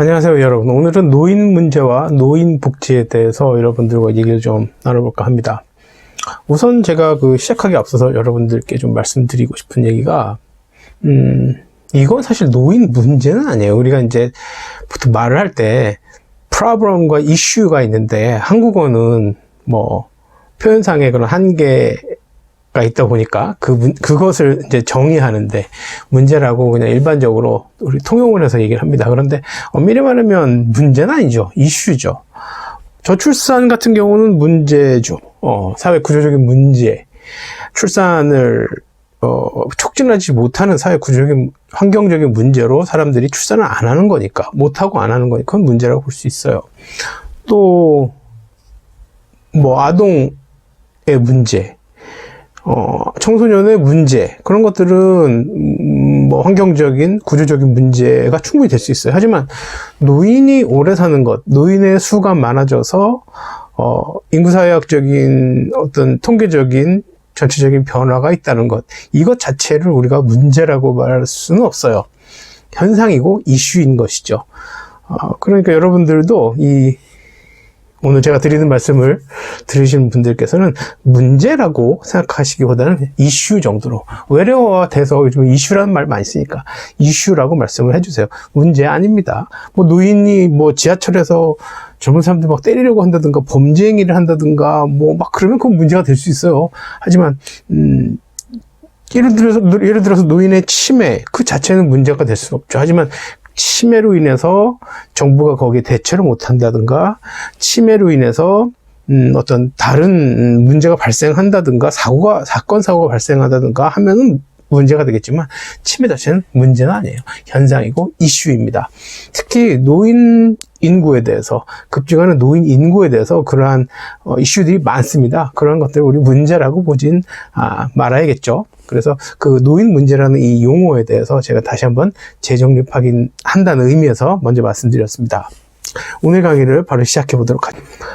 안녕하세요, 여러분. 오늘은 노인 문제와 노인 복지에 대해서 여러분들과 얘기를 좀 나눠볼까 합니다. 우선 제가 그 시작하기 앞서서 여러분들께 좀 말씀드리고 싶은 얘기가, 음, 이건 사실 노인 문제는 아니에요. 우리가 이제 보통 말을 할 때, problem과 issue가 있는데, 한국어는 뭐, 표현상의 그런 한계 가 있다 보니까 그 문, 그것을 이제 정의하는데 문제라고 그냥 일반적으로 우리 통용을 해서 얘기를 합니다. 그런데 엄밀히 말하면 문제는 아니죠. 이슈죠. 저출산 같은 경우는 문제죠. 어, 사회 구조적인 문제. 출산을 어, 촉진하지 못하는 사회 구조적인 환경적인 문제로 사람들이 출산을 안 하는 거니까 못하고 안 하는 거니까 그건 문제라고 볼 수 있어요. 또 뭐 아동의 문제, 어, 청소년의 문제, 그런 것들은, 음, 뭐, 환경적인, 구조적인 문제가 충분히 될 수 있어요. 하지만, 노인이 오래 사는 것, 노인의 수가 많아져서, 어, 인구사회학적인 어떤 통계적인 전체적인 변화가 있다는 것, 이것 자체를 우리가 문제라고 말할 수는 없어요. 현상이고 이슈인 것이죠. 어, 그러니까 여러분들도 이 오늘 제가 드리는 말씀을 들으시는 분들께서는 문제라고 생각하시기보다는 이슈 정도로 외래어와 돼서 요즘 이슈라는 말 많이 쓰니까 이슈라고 말씀을 해주세요. 문제 아닙니다. 뭐 노인이 뭐 지하철에서 젊은 사람들 막 때리려고 한다든가 범죄 행위를 한다든가 뭐 막 그러면 그건 문제가 될 수 있어요. 하지만 음 예를 들어서 예를 들어서 노인의 치매 그 자체는 문제가 될 수는 없죠. 하지만 치매로 인해서 정부가 거기에 대처를 못한다든가 치매로 인해서 음, 어떤 다른 문제가 발생한다든가 사고가 사건 사고가 발생한다든가 하면은 문제가 되겠지만 치매 자체는 문제는 아니에요. 현상이고 이슈입니다. 특히 노인 인구에 대해서 급증하는 노인 인구에 대해서 그러한 어, 이슈들이 많습니다. 그런 것들을 우리 문제라고 보진 아, 말아야겠죠. 그래서 그 노인 문제라는 이 용어에 대해서 제가 다시 한번 재정립하긴 한다는 의미에서 먼저 말씀드렸습니다. 오늘 강의를 바로 시작해 보도록 하겠습니다.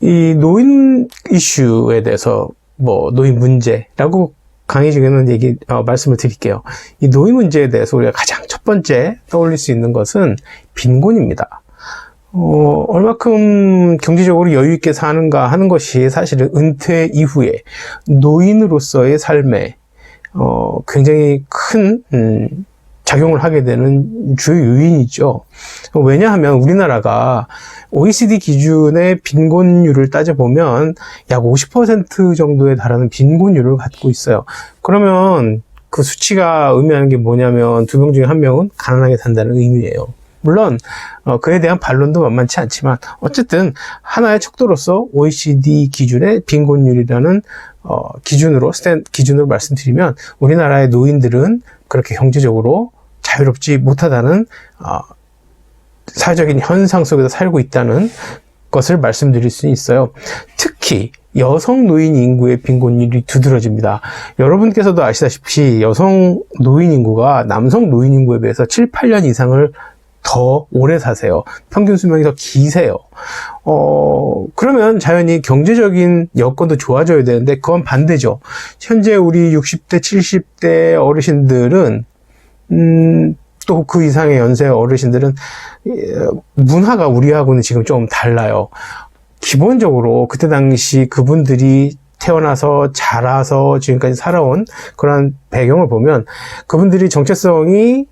이 노인 이슈에 대해서 뭐 노인 문제라고 강의 중에는 얘기 어, 말씀을 드릴게요. 이 노인 문제에 대해서 우리가 가장 첫 번째 떠올릴 수 있는 것은 빈곤입니다. 어, 얼마큼 경제적으로 여유 있게 사는가 하는 것이 사실은 은퇴 이후에 노인으로서의 삶에 어, 굉장히 큰 음, 작용을 하게 되는 주요 요인이죠. 왜냐하면 우리나라가 OECD 기준의 빈곤율을 따져보면 약 50% 정도에 달하는 빈곤율을 갖고 있어요. 그러면 그 수치가 의미하는 게 뭐냐면 두 명 중에 한 명은 가난하게 산다는 의미예요. 물론 어, 그에 대한 반론도 만만치 않지만 어쨌든 하나의 척도로서 OECD 기준의 빈곤율이라는 어, 기준으로 기준으로 말씀드리면 우리나라의 노인들은 그렇게 경제적으로 자유롭지 못하다는 어, 사회적인 현상 속에서 살고 있다는 것을 말씀드릴 수 있어요. 특히 여성 노인 인구의 빈곤율이 두드러집니다. 여러분께서도 아시다시피 여성 노인 인구가 남성 노인 인구에 비해서 7, 8년 이상을 더 오래 사세요. 평균 수명이 더 기세요. 어, 그러면 자연히 경제적인 여건도 좋아져야 되는데 그건 반대죠. 현재 우리 60대, 70대 어르신들은 음, 또 그 이상의 연세 어르신들은 문화가 우리하고는 지금 좀 달라요. 기본적으로 그때 당시 그분들이 태어나서 자라서 지금까지 살아온 그런 배경을 보면 그분들이 정체성이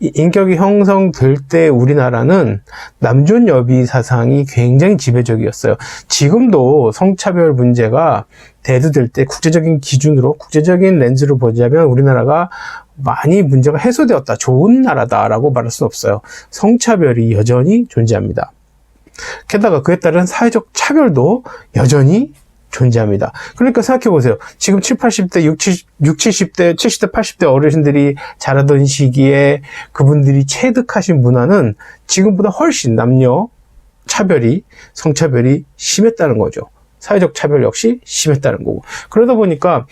인격이 형성될 때 우리나라는 남존 여비 사상이 굉장히 지배적이었어요. 지금도 성차별 문제가 대두될 때 국제적인 기준으로 국제적인 렌즈로 보자면 우리나라가 많이 문제가 해소되었다. 좋은 나라다라고 말할 수 없어요. 성차별이 여전히 존재합니다. 게다가 그에 따른 사회적 차별도 여전히 존재합니다. 그러니까 생각해 보세요. 지금 7, 80대, 60, 70대, 70대, 80대 어르신들이 자라던 시기에 그분들이 체득하신 문화는 지금보다 훨씬 남녀 차별이, 성차별이 심했다는 거죠. 사회적 차별 역시 심했다는 거고. 그러다 보니까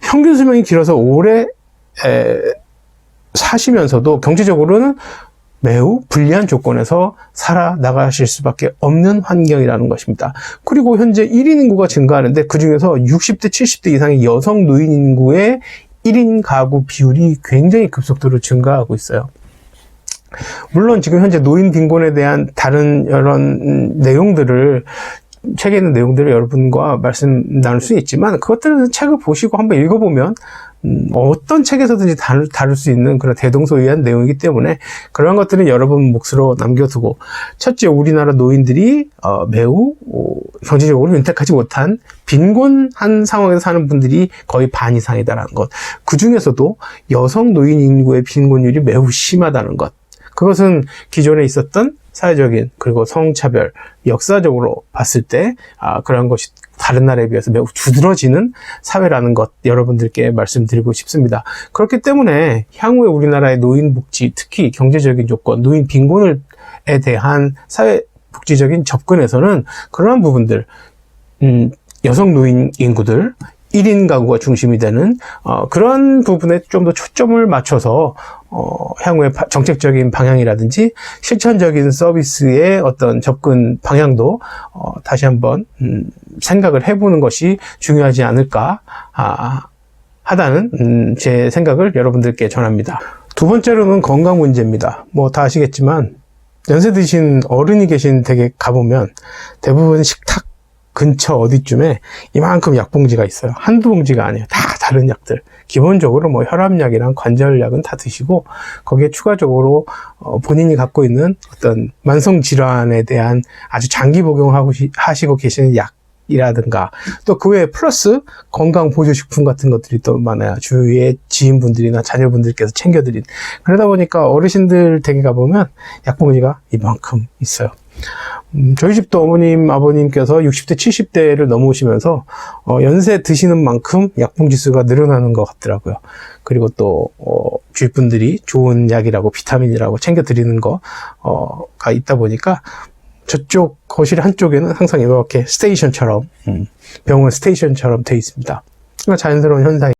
평균 수명이 길어서 오래 에, 사시면서도 경제적으로는 매우 불리한 조건에서 살아나가실 수밖에 없는 환경이라는 것입니다. 그리고 현재 1인 인구가 증가하는데 그 중에서 60대, 70대 이상의 여성 노인 인구의 1인 가구 비율이 굉장히 급속도로 증가하고 있어요. 물론 지금 현재 노인 빈곤에 대한 다른 이런 음, 내용들을 책에 있는 내용들을 여러분과 말씀 나눌 수 있지만 그것들은 책을 보시고 한번 읽어보면 음, 어떤 책에서든지 다룰, 다룰 수 있는 그런 대동소이한 내용이기 때문에 그런 것들은 여러분 몫으로 남겨두고 첫째 우리나라 노인들이 어, 매우 어, 경제적으로 윤택하지 못한 빈곤한 상황에서 사는 분들이 거의 반 이상이다라는 것. 그 중에서도 여성 노인 인구의 빈곤율이 매우 심하다는 것. 그것은 기존에 있었던 사회적인 그리고 성차별 역사적으로 봤을 때 아, 그런 것이 다른 나라에 비해서 매우 두드러지는 사회라는 것 여러분들께 말씀드리고 싶습니다. 그렇기 때문에 향후에 우리나라의 노인 복지 특히 경제적인 조건 노인 빈곤에 대한 사회 복지적인 접근에서는 그러한 부분들 음, 여성 노인 인구들 1인 가구가 중심이 되는 어, 그런 부분에 좀 더 초점을 맞춰서 어, 향후의 바- 정책적인 방향이라든지 실천적인 서비스의 어떤 접근 방향도 어, 다시 한번 음, 생각을 해보는 것이 중요하지 않을까 아, 하다는 음, 제 생각을 여러분들께 전합니다. 두 번째로는 건강 문제입니다. 뭐 다 아시겠지만 연세 드신 어른이 계신 댁에 가보면 대부분 식탁 근처 어디쯤에 이만큼 약봉지가 있어요. 한두 봉지가 아니에요. 다 다른 약들. 기본적으로 뭐 혈압약이랑 관절약은 다 드시고 거기에 추가적으로 어, 본인이 갖고 있는 어떤 만성 질환에 대한 아주 장기 복용하고 시- 하시고 계시는 약 이라든가 또 그 외에 플러스 건강 보조 식품 같은 것들이 또 많아요. 주위에 지인분들이나 자녀분들께서 챙겨드린 그러다 보니까 어르신들 댁에 가보면 약봉지가 이만큼 있어요. 음, 저희 집도 어머님, 아버님께서 60대, 70대를 넘으시면서 어, 연세 드시는 만큼 약봉지 수가 늘어나는 것 같더라고요. 그리고 또 어, 주위 분들이 좋은 약이라고 비타민이라고 챙겨 드리는 거가 있다 보니까 저쪽 거실 한쪽에는 항상 이렇게 스테이션처럼 음, 병원 스테이션처럼 돼 있습니다. 그러니까 자연스러운 현상이.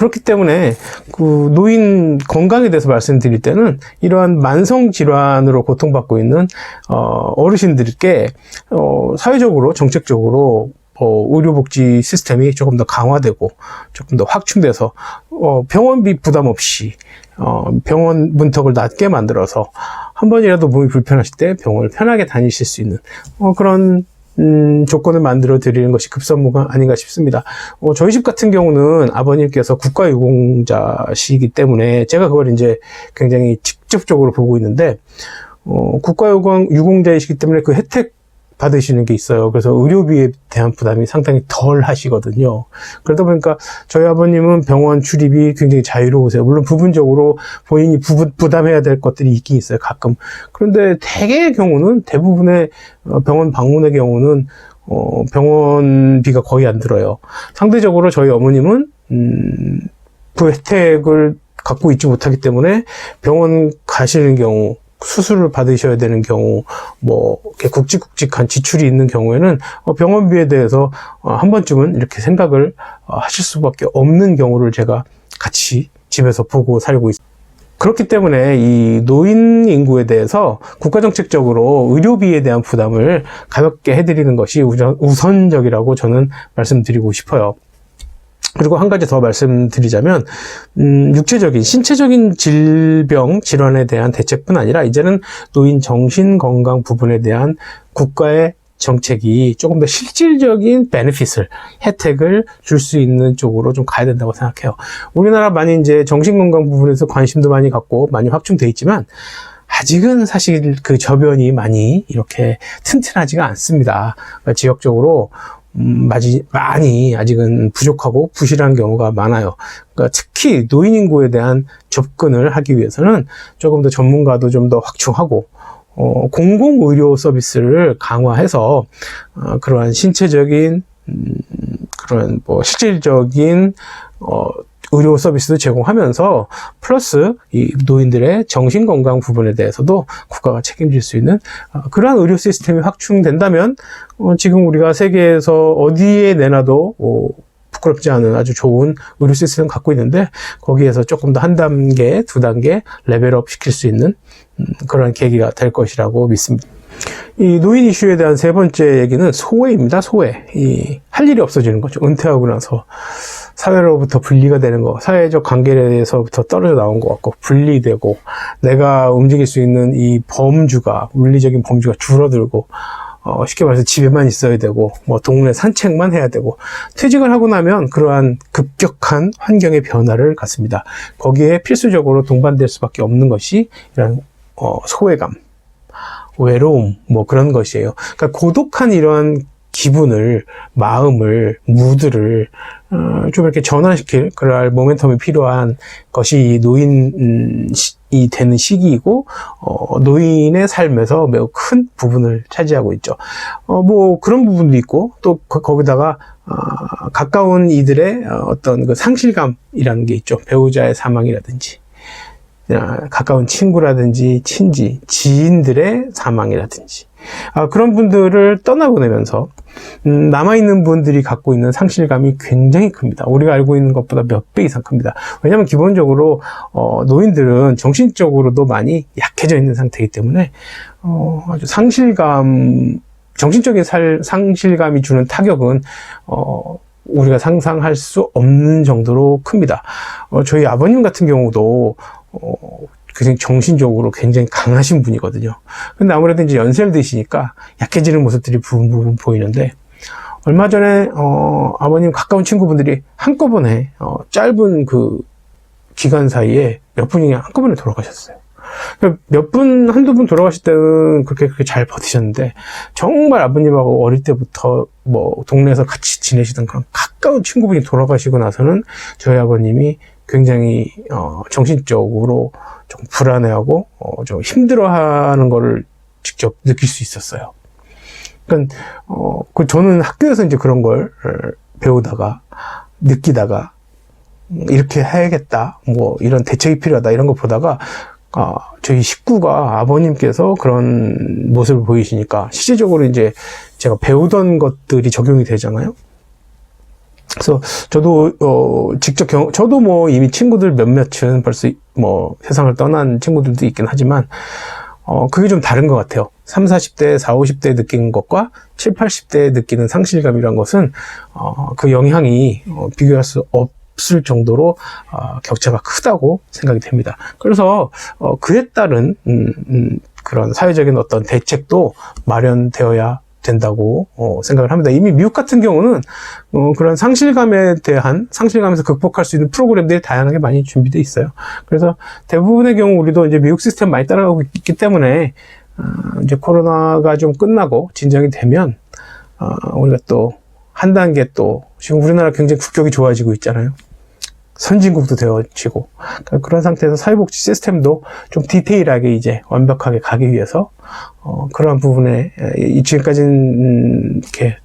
그렇기 때문에 그 노인 건강에 대해서 말씀드릴 때는 이러한 만성 질환으로 고통받고 있는 어, 어르신들께 어, 사회적으로 정책적으로 어, 의료복지 시스템이 조금 더 강화되고 조금 더 확충돼서 어, 병원비 부담 없이 어, 병원 문턱을 낮게 만들어서 한 번이라도 몸이 불편하실 때 병원을 편하게 다니실 수 있는 어, 그런 음, 조건을 만들어 드리는 것이 급선무가 아닌가 싶습니다. 어, 저희 집 같은 경우는 아버님께서 국가유공자시기 때문에 제가 그걸 이제 굉장히 직접적으로 보고 있는데 어, 국가유공자이시기 때문에 그 혜택 받으시는 게 있어요. 그래서 의료비에 대한 부담이 상당히 덜 하시거든요. 그러다 보니까 저희 아버님은 병원 출입이 굉장히 자유로우세요. 물론 부분적으로 본인이 부, 부담해야 될 것들이 있긴 있어요. 가끔. 그런데 대개의 경우는 대부분의 어, 병원 방문의 경우는 어, 병원비가 거의 안 들어요. 상대적으로 저희 어머님은 음, 그 혜택을 갖고 있지 못하기 때문에 병원 가시는 경우 수술을 받으셔야 되는 경우, 뭐, 이렇게 굵직굵직한 지출이 있는 경우에는 어, 병원비에 대해서 어, 한 번쯤은 이렇게 생각을 어, 하실 수밖에 없는 경우를 제가 같이 집에서 보고 살고 있습니다. 그렇기 때문에 이 노인 인구에 대해서 국가정책적으로 의료비에 대한 부담을 가볍게 해드리는 것이 우선, 우선적이라고 저는 말씀드리고 싶어요. 그리고 한 가지 더 말씀드리자면, 음, 육체적인, 신체적인 질병, 질환에 대한 대책뿐 아니라, 이제는 노인 정신 건강 부분에 대한 국가의 정책이 조금 더 실질적인 베네핏을, 혜택을 줄 수 있는 쪽으로 좀 가야 된다고 생각해요. 우리나라 많이 이제 정신건강 부분에서 관심도 많이 갖고 많이 확충돼 있지만, 아직은 사실 그 저변이 많이 이렇게 튼튼하지가 않습니다. 그러니까 지역적으로 음, 마지, 많이 아직은 부족하고 부실한 경우가 많아요. 그러니까 특히 노인 인구에 대한 접근을 하기 위해서는 조금 더 전문가도 좀 더 확충하고 어, 공공 의료 서비스를 강화해서 어, 그러한 신체적인 음, 그런 뭐 실질적인 어, 의료 서비스도 제공하면서 플러스 이 노인들의 정신 건강 부분에 대해서도 국가가 책임질 수 있는 어, 그러한 의료 시스템이 확충된다면 어, 지금 우리가 세계에서 어디에 내놔도 어, 부끄럽지 않은 아주 좋은 의료 시스템을 갖고 있는데 거기에서 조금 더 한 단계, 두 단계 레벨업 시킬 수 있는 음, 그런 계기가 될 것이라고 믿습니다. 이 노인 이슈에 대한 세 번째 얘기는 소외입니다. 소외. 이 할 일이 없어지는 거죠. 은퇴하고 나서 사회로부터 분리가 되는 거, 사회적 관계에서부터 떨어져 나온 것 같고, 분리되고, 내가 움직일 수 있는 이 범주가, 물리적인 범주가 줄어들고, 어, 쉽게 말해서 집에만 있어야 되고, 뭐, 동네 산책만 해야 되고, 퇴직을 하고 나면 그러한 급격한 환경의 변화를 갖습니다. 거기에 필수적으로 동반될 수밖에 없는 것이, 이런, 어, 소외감, 외로움, 뭐 그런 것이에요. 그러니까 고독한 이런 기분을, 마음을, 무드를, 어, 좀 이렇게 전환시킬 그럴 모멘텀이 필요한 것이 노인이 되는 시기이고, 어, 노인의 삶에서 매우 큰 부분을 차지하고 있죠. 어, 뭐 그런 부분도 있고, 또 거- 거기다가, 어, 가까운 이들의 어, 어떤 그 상실감이라는 게 있죠. 배우자의 사망이라든지. 아, 가까운 친구라든지 친지, 지인들의 사망이라든지 아, 그런 분들을 떠나보내면서 음, 남아있는 분들이 갖고 있는 상실감이 굉장히 큽니다. 우리가 알고 있는 것보다 몇 배 이상 큽니다. 왜냐하면 기본적으로 어, 노인들은 정신적으로도 많이 약해져 있는 상태이기 때문에 어, 아주 상실감, 정신적인 살, 상실감이 주는 타격은 어, 우리가 상상할 수 없는 정도로 큽니다. 어, 저희 아버님 같은 경우도 어, 굉장히 정신적으로 굉장히 강하신 분이거든요. 근데 아무래도 이제 연세를 드시니까 약해지는 모습들이 부분 부분 보이는데, 얼마 전에, 어, 아버님 가까운 친구분들이 한꺼번에, 어, 짧은 그 기간 사이에 몇 분이 한꺼번에 돌아가셨어요. 그러니까 몇 분, 한두 분 돌아가실 때는 그렇게, 그렇게 잘 버티셨는데, 정말 아버님하고 어릴 때부터 뭐, 동네에서 같이 지내시던 그런 가까운 친구분이 돌아가시고 나서는 저희 아버님이 굉장히, 어, 정신적으로 좀 불안해하고, 어, 좀 힘들어하는 거를 직접 느낄 수 있었어요. 그러니까, 어, 그 저는 학교에서 이제 그런 걸 어, 배우다가, 느끼다가, 음, 이렇게 해야겠다, 뭐, 이런 대책이 필요하다, 이런 거 보다가, 아, 저희 식구가 아버님께서 그런 모습을 보이시니까, 실질적으로 이제 제가 배우던 것들이 적용이 되잖아요. 그래서 저도 어 직접 경 저도 뭐 이미 친구들 몇몇은 벌써 뭐 세상을 떠난 친구들도 있긴 하지만 어 그게 좀 다른 것 같아요. 3, 40대, 4, 50대에 느끼는 것과 7, 80대에 느끼는 상실감이란 것은 어 그 영향이 어, 비교할 수 없을 정도로 어, 격차가 크다고 생각이 됩니다. 그래서 어 그에 따른 음, 음, 그런 사회적인 어떤 대책도 마련되어야 된다고 어, 생각을 합니다. 이미 미국 같은 경우는 어, 그런 상실감에 대한 상실감에서 극복할 수 있는 프로그램들이 다양하게 많이 준비되어 있어요. 그래서 대부분의 경우 우리도 이제 미국 시스템 많이 따라가고 있기 때문에 어, 이제 코로나가 좀 끝나고 진정이 되면 어, 우리가 또 한 단계 또 지금 우리나라 굉장히 국격이 좋아지고 있잖아요. 선진국도 되어지고 그러니까 그런 상태에서 사회복지 시스템도 좀 디테일하게 이제 완벽하게 가기 위해서 어, 그러한 부분에 에, 이 지금까지는 음, 이렇게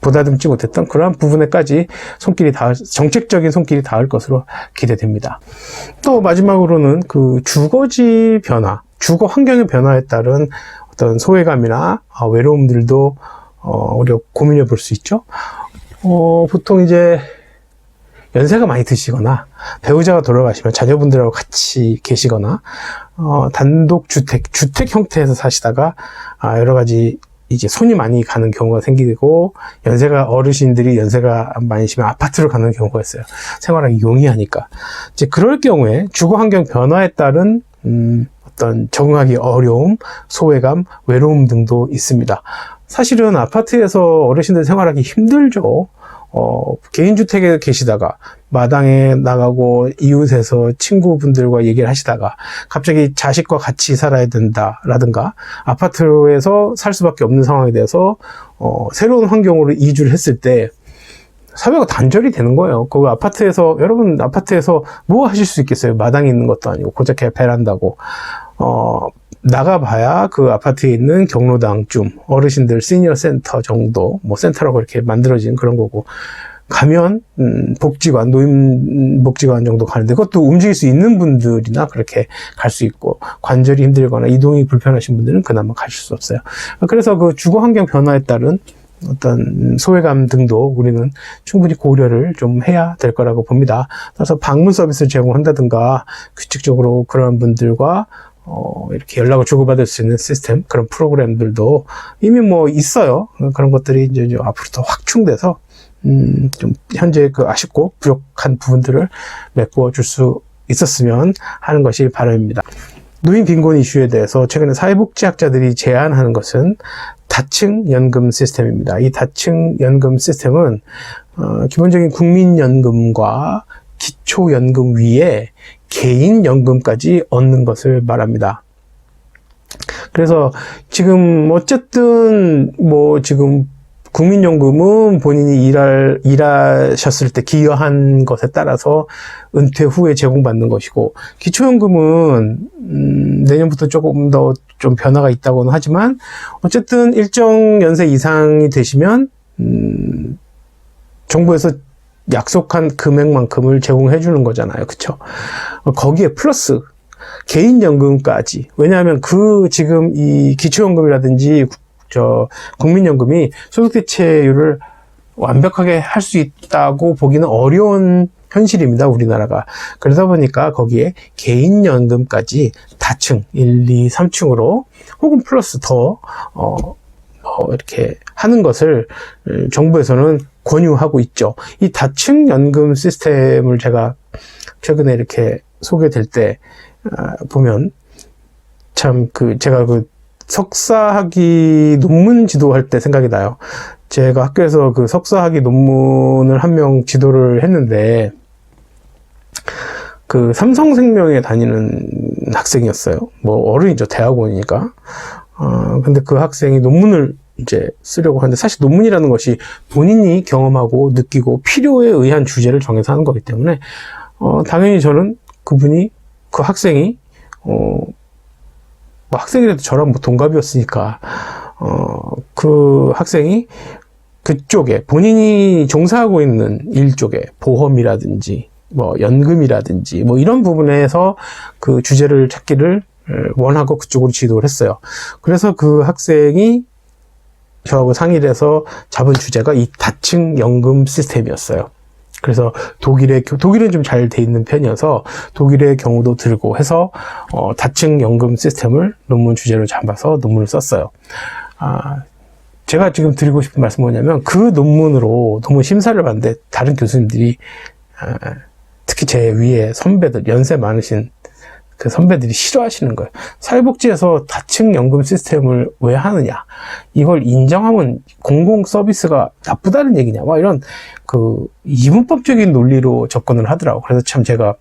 보다듬지 못했던 그러한 부분에까지 손길이 닿을 정책적인 손길이 닿을 것으로 기대됩니다. 또 마지막으로는 그 주거지 변화, 주거 환경의 변화에 따른 어떤 소외감이나 어, 외로움들도 어, 우리가 고민해 볼 수 있죠. 어, 보통 이제 연세가 많이 드시거나 배우자가 돌아가시면 자녀분들하고 같이 계시거나 어, 단독 주택 주택 형태에서 사시다가 아, 여러 가지 이제 손이 많이 가는 경우가 생기고 연세가 어르신들이 연세가 많으시면 아파트로 가는 경우가 있어요. 생활하기 용이하니까 이제 그럴 경우에 주거 환경 변화에 따른 음, 어떤 적응하기 어려움, 소외감, 외로움 등도 있습니다. 사실은 아파트에서 어르신들 생활하기 힘들죠. 어, 개인주택에 계시다가 마당에 나가고 이웃에서 친구분들과 얘기를 하시다가 갑자기 자식과 같이 살아야 된다라든가 아파트에서 살 수밖에 없는 상황에 대해서 어, 새로운 환경으로 이주를 했을 때 사회가 단절이 되는 거예요. 그 아파트에서 여러분 아파트에서 뭐 하실 수 있겠어요? 마당에 있는 것도 아니고 고작 베란다고 어 나가봐야 그 아파트에 있는 경로당쯤 어르신들 시니어 센터 정도 뭐 센터라고 이렇게 만들어진 그런 거고 가면 음, 복지관 노인 복지관 정도 가는데 그것도 움직일 수 있는 분들이나 그렇게 갈 수 있고 관절이 힘들거나 이동이 불편하신 분들은 그나마 가실 수 없어요. 그래서 그 주거 환경 변화에 따른 어떤 소외감 등도 우리는 충분히 고려를 좀 해야 될 거라고 봅니다. 그래서 방문 서비스를 제공한다든가 규칙적으로 그런 분들과 어, 이렇게 연락을 주고받을 수 있는 시스템, 그런 프로그램들도 이미 뭐 있어요. 그런 것들이 이제 앞으로 더 확충돼서, 음, 좀 현재 그 아쉽고 부족한 부분들을 메꿔 줄 수 있었으면 하는 것이 바람입니다. 노인 빈곤 이슈에 대해서 최근에 사회복지학자들이 제안하는 것은 다층 연금 시스템입니다. 이 다층 연금 시스템은 어, 기본적인 국민연금과 기초연금 위에 개인연금까지 얻는 것을 말합니다. 그래서 지금 어쨌든 뭐 지금 국민연금은 본인이 일할, 일하셨을 때 기여한 것에 따라서 은퇴 후에 제공받는 것이고, 기초연금은, 음, 내년부터 조금 더 좀 변화가 있다고는 하지만, 어쨌든 일정 연세 이상이 되시면, 음, 정부에서 약속한 금액만큼을 제공해 주는 거잖아요. 그쵸? 거기에 플러스, 개인연금까지. 왜냐하면 그 지금 이 기초연금이라든지 저 국민연금이 소득대체율을 완벽하게 할 수 있다고 보기는 어려운 현실입니다. 우리나라가. 그러다 보니까 거기에 개인연금까지 다층, 1, 2, 3층으로 혹은 플러스 더, 어, 어, 이렇게 하는 것을 음, 정부에서는 권유하고 있죠. 이 다층 연금 시스템을 제가 최근에 이렇게 소개될 때 아, 보면 참 그 제가 그 석사학위 논문 지도할 때 생각이 나요. 제가 학교에서 그 석사학위 논문을 한 명 지도를 했는데 그 삼성생명에 다니는 학생이었어요. 뭐 어른이죠. 대학원이니까. 어, 근데 그 학생이 논문을 이제 쓰려고 하는데 사실 논문이라는 것이 본인이 경험하고 느끼고 필요에 의한 주제를 정해서 하는 거기 때문에 어, 당연히 저는 그분이 그 학생이 어, 뭐 학생이라도 저랑 뭐 동갑이었으니까 어, 그 학생이 그쪽에 본인이 종사하고 있는 일 쪽에 보험이라든지 뭐 연금이라든지 뭐 이런 부분에서 그 주제를 찾기를 원하고 그쪽으로 지도를 했어요. 그래서 그 학생이 저하고 상의를 해서 잡은 주제가 이 다층 연금 시스템이었어요. 그래서 독일의 독일은 좀 잘 돼 있는 편이어서 독일의 경우도 들고 해서 어, 다층 연금 시스템을 논문 주제로 잡아서 논문을 썼어요. 아, 제가 지금 드리고 싶은 말씀 뭐냐면 그 논문으로 논문 심사를 받는데 다른 교수님들이 아, 특히 제 위에 선배들 연세 많으신 그 선배들이 싫어하시는 거예요. 사회복지에서 다층 연금 시스템을 왜 하느냐? 이걸 인정하면 공공 서비스가 나쁘다는 얘기냐? 막 이런 그 이분법적인 논리로 접근을 하더라고. 그래서 참 제가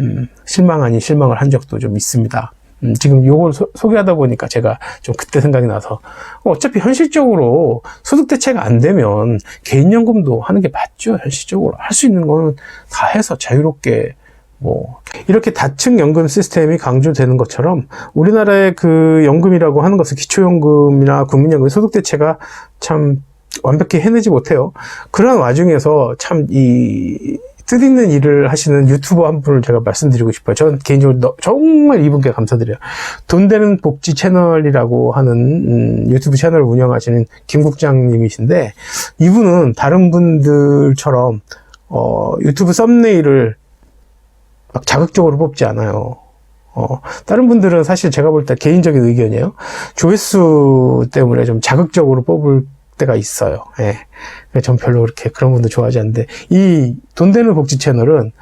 음, 실망 아닌 실망을 한 적도 좀 있습니다. 음, 지금 요걸 소, 개하다 보니까 제가 좀 그때 생각이 나서 어차피 현실적으로 소득 대체가 안 되면 개인연금도 하는 게 맞죠. 현실적으로 할 수 있는 거는 다 해서 자유롭게 뭐 이렇게 다층 연금 시스템이 강조되는 것처럼 우리나라의 그 연금이라고 하는 것은 기초연금이나 국민연금 소득 대체가 참 완벽히 해내지 못해요. 그런 와중에서 참 이 뜻있는 일을 하시는 유튜버 한 분을 제가 말씀드리고 싶어요. 전 개인적으로 너, 정말 이분께 감사드려요. 돈 되는 복지 채널이라고 하는 음, 유튜브 채널을 운영하시는 김국장님이신데 이분은 다른 분들처럼 어, 유튜브 썸네일을 막 자극적으로 뽑지 않아요. 어, 다른 분들은 사실 제가 볼 때 개인적인 의견이에요. 조회수 때문에 좀 자극적으로 뽑을 때가 있어요. 예. 전 별로 그렇게 그런 분들 좋아하지 않는데, 이 돈 되는 복지 채널은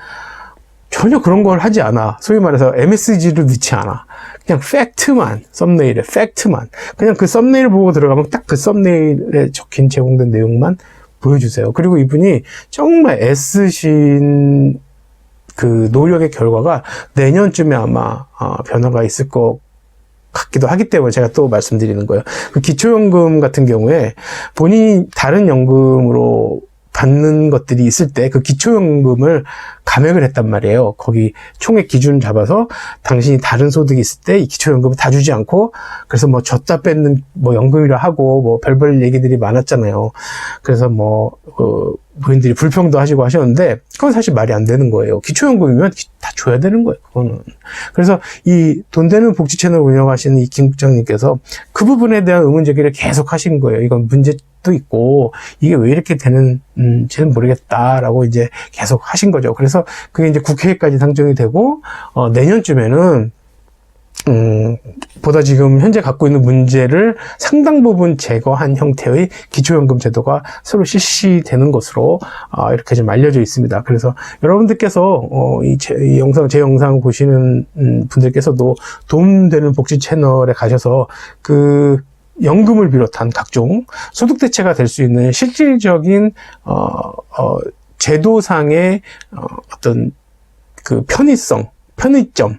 전혀 그런 걸 하지 않아. 소위 말해서 MSG를 넣지 않아. 그냥 팩트만, 썸네일에 팩트만. 그냥 그 썸네일 보고 들어가면 딱 그 썸네일에 적힌 제공된 내용만 보여주세요. 그리고 이분이 정말 애쓰신 그 노력의 결과가 내년쯤에 아마 어, 변화가 있을 것 같기도 하기 때문에 제가 또 말씀드리는 거예요. 그 기초연금 같은 경우에 본인이 다른 연금으로 받는 것들이 있을 때 그 기초연금을 감액을 했단 말이에요. 거기 총액 기준 잡아서 당신이 다른 소득이 있을 때 이 기초연금을 다 주지 않고 그래서 뭐 줬다 뺏는 뭐 연금이라 하고 뭐 별별 얘기들이 많았잖아요. 그래서 뭐 어, 부인들이 불평도 하시고 하셨는데 그건 사실 말이 안 되는 거예요. 기초연금이면 다 줘야 되는 거예요. 그거는. 그래서 이 돈 되는 복지 채널 운영하시는 이 김 국장님께서 그 부분에 대한 의문 제기를 계속 하신 거예요. 이건 문제도 있고 이게 왜 이렇게 되는지는 모르겠다라고 이제 계속 하신 거죠. 그래서 그게 이제 국회까지 상정이 되고 어, 내년쯤에는 음, 보다 지금 현재 갖고 있는 문제를 상당 부분 제거한 형태의 기초연금 제도가 새로 실시되는 것으로 아, 이렇게 좀 알려져 있습니다. 그래서 여러분들께서 어, 이, 제, 이 영상 제 영상 보시는 음, 분들께서도 도움되는 복지 채널에 가셔서 그 연금을 비롯한 각종 소득 대체가 될 수 있는 실질적인 어, 어, 제도상의 어, 어떤 그 편의성, 편의점,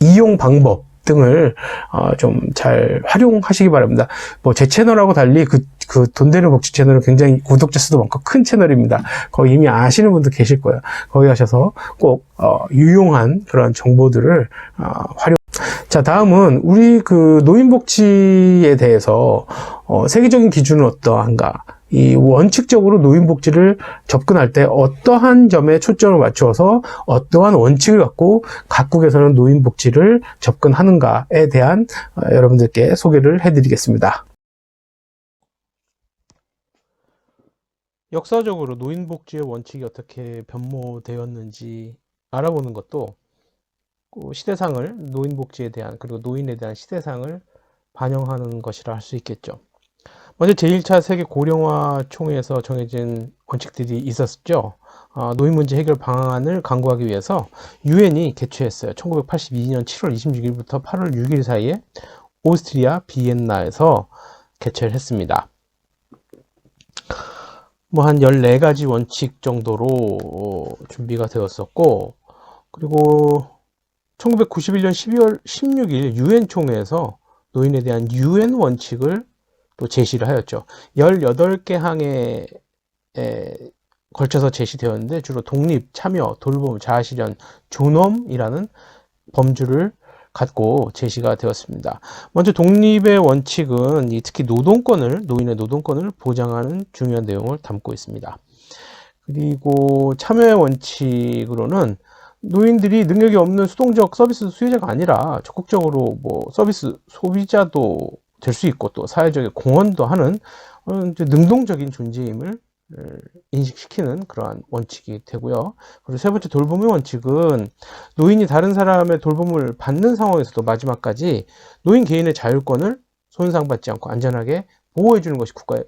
이용 방법 등을 어, 좀 잘 활용하시기 바랍니다. 뭐 제 채널하고 달리 그 그 돈 되는 복지 채널은 굉장히 구독자 수도 많고 큰 채널입니다. 거기 이미 아시는 분도 계실 거예요. 거기 가셔서 꼭 어, 유용한 그런 정보들을 어, 활용. 자 다음은 우리 그 노인복지에 대해서 어, 세계적인 기준은 어떠한가? 이 원칙적으로 노인 복지를 접근할 때 어떠한 점에 초점을 맞추어서 어떠한 원칙을 갖고 각국에서는 노인 복지를 접근하는가에 대한 어, 여러분들께 소개를 해드리겠습니다. 역사적으로 노인 복지의 원칙이 어떻게 변모되었는지 알아보는 것도 그 시대상을 노인 복지에 대한 그리고 노인에 대한 시대상을 반영하는 것이라 할 수 있겠죠. 먼저 제1차 세계 고령화 총회에서 정해진 원칙들이 있었죠. 어, 노인 문제 해결 방안을 강구하기 위해서 유엔이 개최했어요. 1982년 7월 26일부터 8월 6일 사이에 오스트리아 비엔나에서 개최를 했습니다. 뭐 한 14가지 원칙 정도로 어, 준비가 되었었고 그리고 1991년 12월 16일 유엔 총회에서 노인에 대한 유엔 원칙을 또 제시를 하였죠. 18개 항에 걸쳐서 제시되었는데 주로 독립, 참여, 돌봄, 자아실현, 존엄이라는 범주를 갖고 제시가 되었습니다. 먼저 독립의 원칙은 특히 노동권을 노인의 노동권을 보장하는 중요한 내용을 담고 있습니다. 그리고 참여의 원칙으로는 노인들이 능력이 없는 수동적 서비스 수요자가 아니라 적극적으로 뭐 서비스 소비자도 될 수 있고 또 사회적인 공헌도 하는 어, 능동적인 존재임을 어, 인식시키는 그러한 원칙이 되고요. 그리고 세 번째 돌봄의 원칙은 노인이 다른 사람의 돌봄을 받는 상황에서도 마지막까지 노인 개인의 자율권을 손상받지 않고 안전하게 보호해 주는 것이 국가의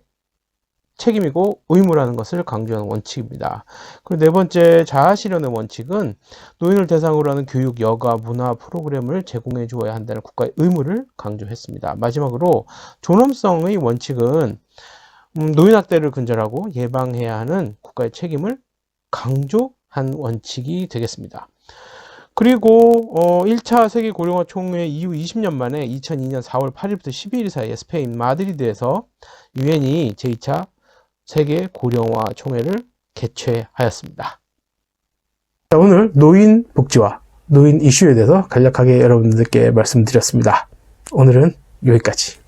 책임이고 의무라는 것을 강조하는 원칙입니다. 그리고 네 번째 자아실현의 원칙은 노인을 대상으로 하는 교육, 여가, 문화 프로그램을 제공해 주어야 한다는 국가의 의무를 강조했습니다. 마지막으로 존엄성의 원칙은 음, 노인학대를 근절하고 예방해야 하는 국가의 책임을 강조한 원칙이 되겠습니다. 그리고 어 1차 세계 고령화 총회 이후 20년 만에 2002년 4월 8일부터 12일 사이에 스페인 마드리드에서 유엔이 제2차 세계 고령화 총회를 개최하였습니다. 자, 오늘 노인 복지와 노인 이슈에 대해서 간략하게 여러분들께 말씀드렸습니다. 오늘은 여기까지.